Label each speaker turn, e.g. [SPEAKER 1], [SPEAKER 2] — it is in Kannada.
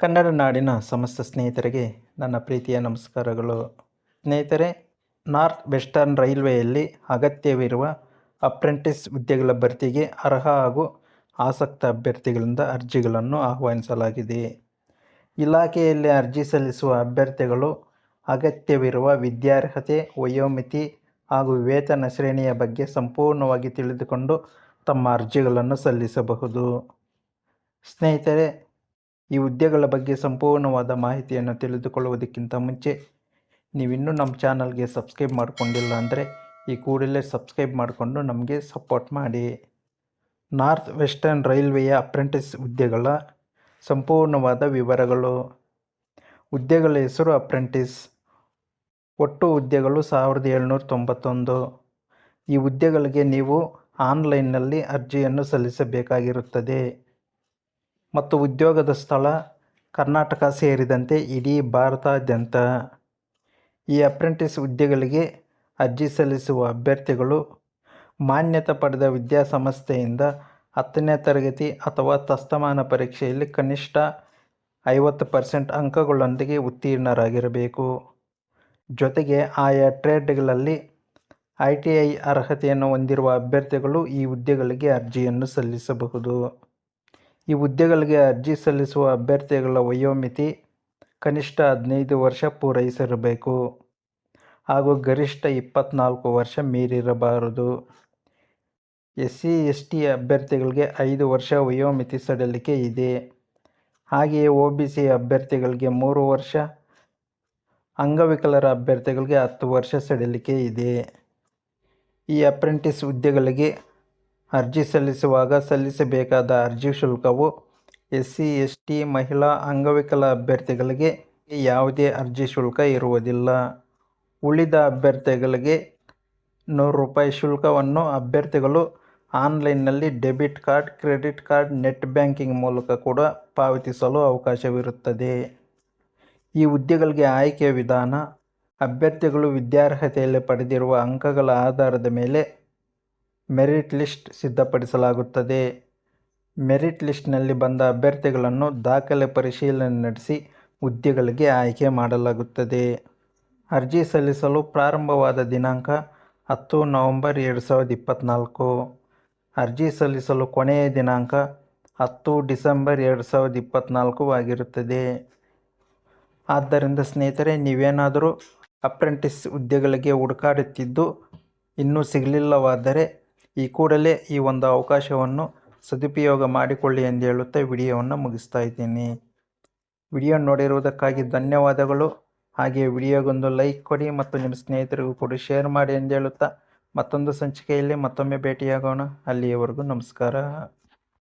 [SPEAKER 1] ಕನ್ನಡ ನಾಡಿನ ಸಮಸ್ತ ಸ್ನೇಹಿತರಿಗೆ ನನ್ನ ಪ್ರೀತಿಯ ನಮಸ್ಕಾರಗಳು. ಸ್ನೇಹಿತರೆ, ನಾರ್ತ್ ವೆಸ್ಟರ್ನ್ ರೈಲ್ವೆಯಲ್ಲಿ ಅಗತ್ಯವಿರುವ ಅಪ್ರೆಂಟಿಸ್ ಹುದ್ದೆಗಳ ಭರ್ತಿಗೆ ಅರ್ಹ ಹಾಗೂ ಆಸಕ್ತ ಅಭ್ಯರ್ಥಿಗಳಿಂದ ಅರ್ಜಿಗಳನ್ನು ಆಹ್ವಾನಿಸಲಾಗಿದೆ. ಇಲಾಖೆಯಲ್ಲಿ ಅರ್ಜಿ ಸಲ್ಲಿಸುವ ಅಭ್ಯರ್ಥಿಗಳು, ಅಗತ್ಯವಿರುವ ವಿದ್ಯಾರ್ಹತೆ, ವಯೋಮಿತಿ ಹಾಗೂ ವೇತನ ಶ್ರೇಣಿಯ ಬಗ್ಗೆ ಸಂಪೂರ್ಣವಾಗಿ ತಿಳಿದುಕೊಂಡು ತಮ್ಮ ಅರ್ಜಿಗಳನ್ನು ಸಲ್ಲಿಸಬಹುದು. ಸ್ನೇಹಿತರೆ ಈ ಹುದ್ದೆಗಳ ಬಗ್ಗೆ ಸಂಪೂರ್ಣವಾದ ಮಾಹಿತಿಯನ್ನು ತಿಳಿದುಕೊಳ್ಳುವುದಕ್ಕಿಂತ ಮುಂಚೆ, ನೀವಿನ್ನೂ ನಮ್ಮ ಚಾನಲ್ಗೆ ಸಬ್ಸ್ಕ್ರೈಬ್ ಮಾಡಿಕೊಂಡಿಲ್ಲ ಅಂದರೆ ಈ ಕೂಡಲೇ ಸಬ್ಸ್ಕ್ರೈಬ್ ಮಾಡಿಕೊಂಡು ನಮಗೆ ಸಪೋರ್ಟ್ ಮಾಡಿ. ನಾರ್ತ್ ವೆಸ್ಟರ್ನ್ ರೈಲ್ವೆಯ ಅಪ್ರೆಂಟಿಸ್ ಹುದ್ದೆಗಳ ಸಂಪೂರ್ಣವಾದ ವಿವರಗಳು. ಹುದ್ದೆಗಳ ಹೆಸರು ಅಪ್ರೆಂಟಿಸ್. ಒಟ್ಟು ಹುದ್ದೆಗಳು ಸಾವಿರದ ಏಳ್ನೂರ ತೊಂಬತ್ತೊಂದು. ಈ ಹುದ್ದೆಗಳಿಗೆ ನೀವು ಆನ್ಲೈನ್ನಲ್ಲಿ ಅರ್ಜಿಯನ್ನು ಸಲ್ಲಿಸಬೇಕಾಗಿರುತ್ತದೆ. ಮತ್ತು ಉದ್ಯೋಗದ ಸ್ಥಳ ಕರ್ನಾಟಕ ಸೇರಿದಂತೆ ಇಡೀ ಭಾರತಾದ್ಯಂತ ಈ ಅಪ್ರೆಂಟಿಸ್ ಹುದ್ದೆಗಳಿಗೆ ಅರ್ಜಿ ಸಲ್ಲಿಸುವ ಅಭ್ಯರ್ಥಿಗಳು ಮಾನ್ಯತೆ ಪಡೆದ ವಿದ್ಯಾಸಂಸ್ಥೆಯಿಂದ ಹತ್ತನೇ ತರಗತಿ ಅಥವಾ ತಸ್ತಮಾನ ಪರೀಕ್ಷೆಯಲ್ಲಿ ಕನಿಷ್ಠ ಐವತ್ತು ಪರ್ಸೆಂಟ್ ಅಂಕಗಳೊಂದಿಗೆ ಉತ್ತೀರ್ಣರಾಗಿರಬೇಕು. ಜೊತೆಗೆ ಆಯಾ ಟ್ರೇಡ್ಗಳಲ್ಲಿ ಐ ಟಿ ಐ ಅರ್ಹತೆಯನ್ನು ಹೊಂದಿರುವ ಅಭ್ಯರ್ಥಿಗಳು ಈ ಹುದ್ದೆಗಳಿಗೆ ಅರ್ಜಿಯನ್ನು ಸಲ್ಲಿಸಬಹುದು. ಈ ಹುದ್ದೆಗಳಿಗೆ ಅರ್ಜಿ ಸಲ್ಲಿಸುವ ಅಭ್ಯರ್ಥಿಗಳ ವಯೋಮಿತಿ ಕನಿಷ್ಠ ಹದಿನೈದು ವರ್ಷ ಪೂರೈಸಿರಬೇಕು ಹಾಗೂ ಗರಿಷ್ಠ ಇಪ್ಪತ್ತ್ನಾಲ್ಕು ವರ್ಷ ಮೀರಿರಬಾರದು. ಎಸ್ ಸಿ ಎಸ್ ಟಿ ಅಭ್ಯರ್ಥಿಗಳಿಗೆ ಐದು ವರ್ಷ ವಯೋಮಿತಿ ಸಡಿಲಿಕೆ ಇದೆ. ಹಾಗೆಯೇ ಒ ಬಿ ಸಿ ಅಭ್ಯರ್ಥಿಗಳಿಗೆ ಮೂರು ವರ್ಷ, ಅಂಗವಿಕಲರ ಅಭ್ಯರ್ಥಿಗಳಿಗೆ ಹತ್ತು ವರ್ಷ ಸಡಿಲಿಕೆ ಇದೆ. ಈ ಅಪ್ರೆಂಟಿಸ್ ಹುದ್ದೆಗಳಿಗೆ ಅರ್ಜಿ ಸಲ್ಲಿಸುವಾಗ ಸಲ್ಲಿಸಬೇಕಾದ ಅರ್ಜಿ ಶುಲ್ಕವು ಎಸ್ ಸಿ ಮಹಿಳಾ, ಅಂಗವಿಕಲ ಅಭ್ಯರ್ಥಿಗಳಿಗೆ ಯಾವುದೇ ಅರ್ಜಿ ಶುಲ್ಕ ಇರುವುದಿಲ್ಲ. ಉಳಿದ ಅಭ್ಯರ್ಥಿಗಳಿಗೆ ನೂರು ರೂಪಾಯಿ ಶುಲ್ಕವನ್ನು ಅಭ್ಯರ್ಥಿಗಳು ಆನ್ಲೈನ್ನಲ್ಲಿ debit card, credit card, net banking ಮೂಲಕ ಕೂಡ ಪಾವತಿಸಲು ಅವಕಾಶವಿರುತ್ತದೆ. ಈ ಹುದ್ದೆಗಳಿಗೆ ಆಯ್ಕೆಯ ವಿಧಾನ, ಅಭ್ಯರ್ಥಿಗಳು ವಿದ್ಯಾರ್ಹತೆಯಲ್ಲಿ ಪಡೆದಿರುವ ಅಂಕಗಳ ಆಧಾರದ ಮೇಲೆ ಮೆರಿಟ್ ಲಿಸ್ಟ್ ಸಿದ್ಧಪಡಿಸಲಾಗುತ್ತದೆ. ಮೆರಿಟ್ ಲಿಸ್ಟ್ನಲ್ಲಿ ಬಂದ ಅಭ್ಯರ್ಥಿಗಳನ್ನು ದಾಖಲೆ ಪರಿಶೀಲನೆ ನಡೆಸಿ ಹುದ್ದೆಗಳಿಗೆ ಆಯ್ಕೆ ಮಾಡಲಾಗುತ್ತದೆ. ಅರ್ಜಿ ಸಲ್ಲಿಸಲು ಪ್ರಾರಂಭವಾದ ದಿನಾಂಕ ಹತ್ತು ನವಂಬರ್ ಎರಡು ಸಾವಿರದ ಇಪ್ಪತ್ತ್ನಾಲ್ಕು ಅರ್ಜಿ ಸಲ್ಲಿಸಲು ಕೊನೆಯ ದಿನಾಂಕ ಹತ್ತು ಡಿಸೆಂಬರ್ ಎರಡು ಸಾವಿರದ ಇಪ್ಪತ್ತ್ನಾಲ್ಕು ಆಗಿರುತ್ತದೆ. ಆದ್ದರಿಂದ ಸ್ನೇಹಿತರೆ, ನೀವೇನಾದರೂ ಅಪ್ರೆಂಟಿಸ್ ಹುದ್ದೆಗಳಿಗೆ ಹುಡುಕಾಡುತ್ತಿದ್ದು ಇನ್ನೂ ಸಿಗಲಿಲ್ಲವಾದರೆ ಈ ಕೂಡಲೇ ಈ ಒಂದು ಅವಕಾಶವನ್ನು ಸದುಪಯೋಗ ಮಾಡಿಕೊಳ್ಳಿ ಎಂದು ಹೇಳುತ್ತಾ ವಿಡಿಯೋವನ್ನು ಮುಗಿಸ್ತಾ ಇದ್ದೀನಿ. ವಿಡಿಯೋ ನೋಡಿರುವುದಕ್ಕಾಗಿ ಧನ್ಯವಾದಗಳು. ಹಾಗೆ ವಿಡಿಯೋಗೊಂದು ಲೈಕ್ ಕೊಡಿ ಮತ್ತು ನಿಮ್ಮ ಸ್ನೇಹಿತರಿಗೂ ಕೂಡ ಶೇರ್ ಮಾಡಿ ಎಂದು ಹೇಳುತ್ತಾ ಮತ್ತೊಂದು ಸಂಚಿಕೆಯಲ್ಲಿ ಮತ್ತೊಮ್ಮೆ ಭೇಟಿಯಾಗೋಣ. ಅಲ್ಲಿಯವರೆಗೂ ನಮಸ್ಕಾರ.